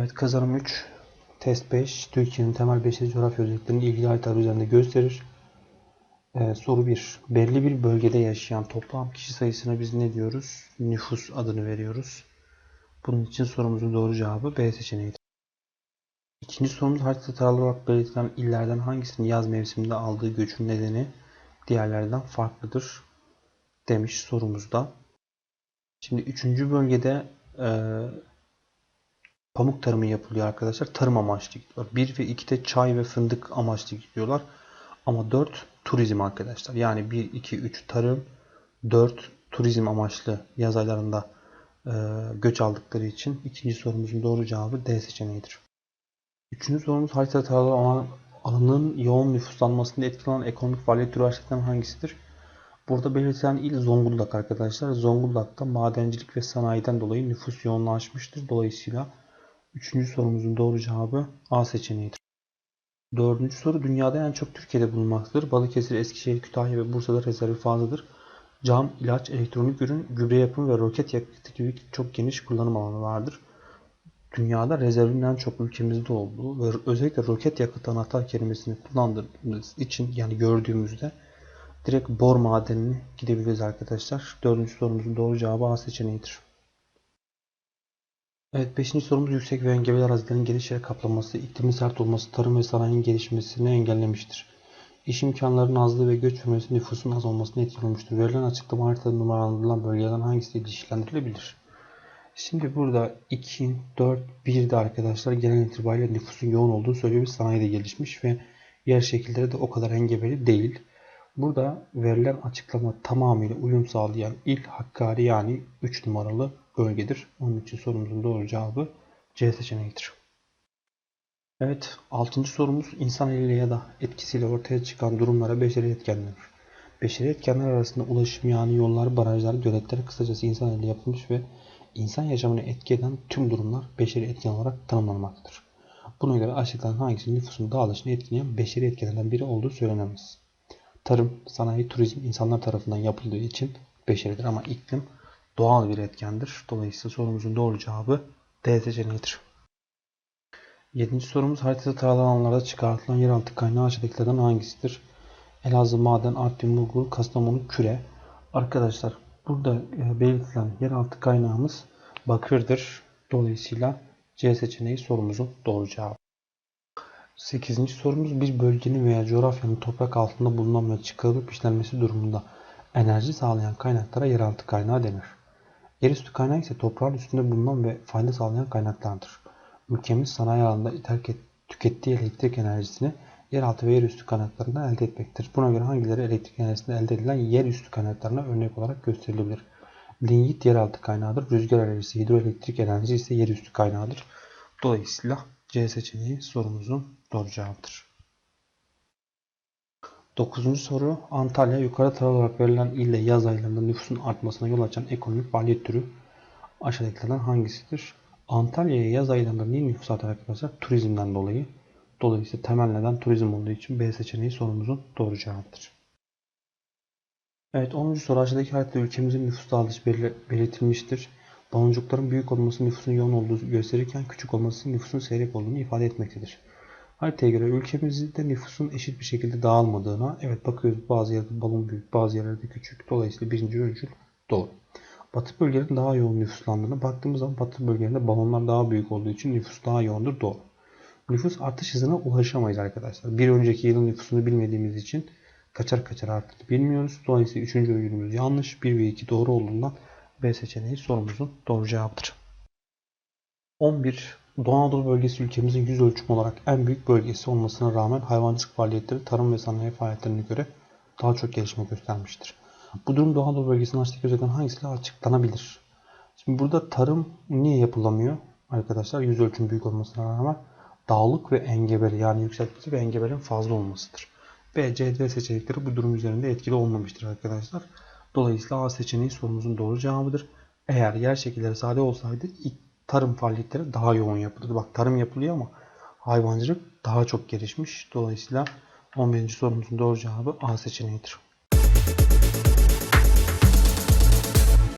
Evet kazanım 3. Test 5. Türkiye'nin temel beşeri coğrafya özelliklerini ilgili haritalar üzerinde gösterir. Ee, soru 1. Belli bir bölgede yaşayan toplam kişi sayısına biz ne diyoruz? Nüfus adını veriyoruz. Bunun için sorumuzun doğru cevabı B seçeneğidir. İkinci sorumuz haritada taralı olarak belirtilen illerden hangisinin yaz mevsiminde aldığı göçün nedeni diğerlerden farklıdır demiş sorumuzda. Şimdi üçüncü bölgede e, pamuk tarımı yapılıyor arkadaşlar. Tarım amaçlı gidiyorlar. 1 ve 2'de çay ve fındık amaçlı gidiyorlar. Ama 4 turizm arkadaşlar. Yani 1, 2, 3 tarım, 4 turizm amaçlı yaz aylarında e, göç aldıkları için ikinci sorumuzun doğru cevabı D seçeneğidir. Üçüncü sorumuz haritada taralı olan alanın yoğun nüfuslanmasında etkili olan ekonomik faaliyet türü aşağıdakilerden hangisidir? Burada belirtilen il Zonguldak arkadaşlar. Zonguldak'ta madencilik ve sanayiden dolayı nüfus yoğunlaşmıştır. Dolayısıyla üçüncü sorumuzun doğru cevabı A seçeneğidir. Dördüncü soru dünyada en çok Türkiye'de bulunmaktadır. Balıkesir, Eskişehir, Kütahya ve Bursa'da rezervi fazladır. Cam, ilaç, elektronik ürün, gübre yapımı ve roket yakıtı gibi çok geniş kullanım alanı vardır. Dünyada rezervin en çok ülkemizde olduğu ve özellikle roket yakıtı anahtar kelimesini kullandığımız için yani gördüğümüzde direkt bor madenine gidebiliriz arkadaşlar. Dördüncü sorumuzun doğru cevabı A seçeneğidir. Evet, beşinci sorumuz yüksek ve engebeli arazilerin geniş yer kaplaması, iklimin sert olması, tarım ve sanayinin gelişmesini engellemiştir. İş imkanlarının azlığı ve göç vermesi nüfusun az olmasını etkili. Verilen açıklama haritada numaralandırılan bölgelerden hangisi ilişkilendirilebilir? Şimdi burada 2, 4, 1'de arkadaşlar genel itibariyle nüfusun yoğun olduğunu söylüyor. Bir sanayi de gelişmiş ve yer şekilleri de o kadar engebeli değil. Burada verilen açıklama tamamıyla uyum sağlayan il Hakkari yani 3 numaralı bölgedir. Onun için sorumuzun doğru cevabı C seçeneğidir. Evet, 6. sorumuz insan eliyle ya da etkisiyle ortaya çıkan durumlara beşeri etken denir. Beşeri etkenler arasında ulaşım yani yollar, barajlar, göletler kısacası insan eliyle yapılmış ve insan yaşamını etki eden tüm durumlar beşeri etken olarak tanımlanmaktadır. Buna göre aşağıdan hangisinin nüfusun dağılışını etkileyen beşeri etkenlerden biri olduğu söylenemez. Tarım, sanayi, turizm insanlar tarafından yapıldığı için beşeridir ama iklim doğal bir etkendir. Dolayısıyla sorumuzun doğru cevabı D seçeneğidir. Yedinci sorumuz haritada taralı alanlarda çıkartılan yeraltı kaynağı aşağıdakilerden hangisidir? Elazığ maden, Artvin, Muğul, Kastamonu, Küre. Arkadaşlar burada e, belirtilen yeraltı kaynağımız bakırdır. Dolayısıyla C seçeneği sorumuzun doğru cevabı. Sekizinci sorumuz bir bölgenin veya coğrafyanın toprak altında bulunan ve çıkarılıp işlenmesi durumunda enerji sağlayan kaynaklara yeraltı kaynağı denir. Yerüstü kaynağı ise toprağın üstünde bulunan ve fayda sağlayan kaynaklardır. Ülkemiz sanayi alanında tükettiği elektrik enerjisini yeraltı ve yerüstü kaynaklarından elde etmektedir. Buna göre hangileri elektrik enerjisinden elde edilen yerüstü kaynaklarına örnek olarak gösterilebilir? Linyit yeraltı kaynağıdır. Rüzgar enerjisi, hidroelektrik enerjisi ise yerüstü kaynağıdır. Dolayısıyla C seçeneği sorumuzun doğru cevabıdır. Dokuzuncu soru Antalya yukarı tarafa olarak verilen ille yaz aylarında nüfusun artmasına yol açan ekonomik faaliyet türü aşağıdakilerden hangisidir? Antalya'ya yaz aylarında niye nüfus artar arkadaşlar? Turizmden dolayı. Dolayısıyla temel neden turizm olduğu için B seçeneği sorumuzun doğru cevabıdır. Evet 10. soru aşağıdaki haritada ülkemizin nüfus dağılışı belirtilmiştir. Baloncukların büyük olması nüfusun yoğun olduğu gösterirken küçük olması nüfusun seyrek olduğunu ifade etmektedir. Haritaya göre ülkemizde nüfusun eşit bir şekilde dağılmadığına evet bakıyoruz bazı yerlerde balon büyük bazı yerlerde küçük. Dolayısıyla birinci öncül doğru. Batı bölgelerinde daha yoğun nüfuslandığına baktığımız zaman batı bölgelerinde balonlar daha büyük olduğu için nüfus daha yoğundur doğru. Nüfus artış hızına ulaşamayız arkadaşlar. Bir önceki yılın nüfusunu bilmediğimiz için kaçar kaçar arttığını bilmiyoruz. Dolayısıyla üçüncü öncülümüz yanlış. 1 ve 2 doğru olduğundan B seçeneği sorumuzun doğru cevabıdır. 11. Doğu bölgesi ülkemizin yüz ölçüm olarak en büyük bölgesi olmasına rağmen hayvancılık faaliyetleri tarım ve sanayi faaliyetlerine göre daha çok gelişme göstermiştir. Bu durum Doğu Anadolu bölgesinin açtığı özellikten hangisiyle açıklanabilir? Şimdi burada tarım niye yapılamıyor? Arkadaşlar yüz ölçüm büyük olmasına rağmen dağlık ve engebeli yani yükseltmesi ve engebelin fazla olmasıdır. B, C, D seçenekleri bu durum üzerinde etkili olmamıştır arkadaşlar. Dolayısıyla A seçeneği sorumuzun doğru cevabıdır. Eğer yer şekilleri sade olsaydı tarım faaliyetleri daha yoğun yapılırdı. Bak tarım yapılıyor ama hayvancılık daha çok gelişmiş. Dolayısıyla 11. sorumuzun doğru cevabı A seçeneğidir.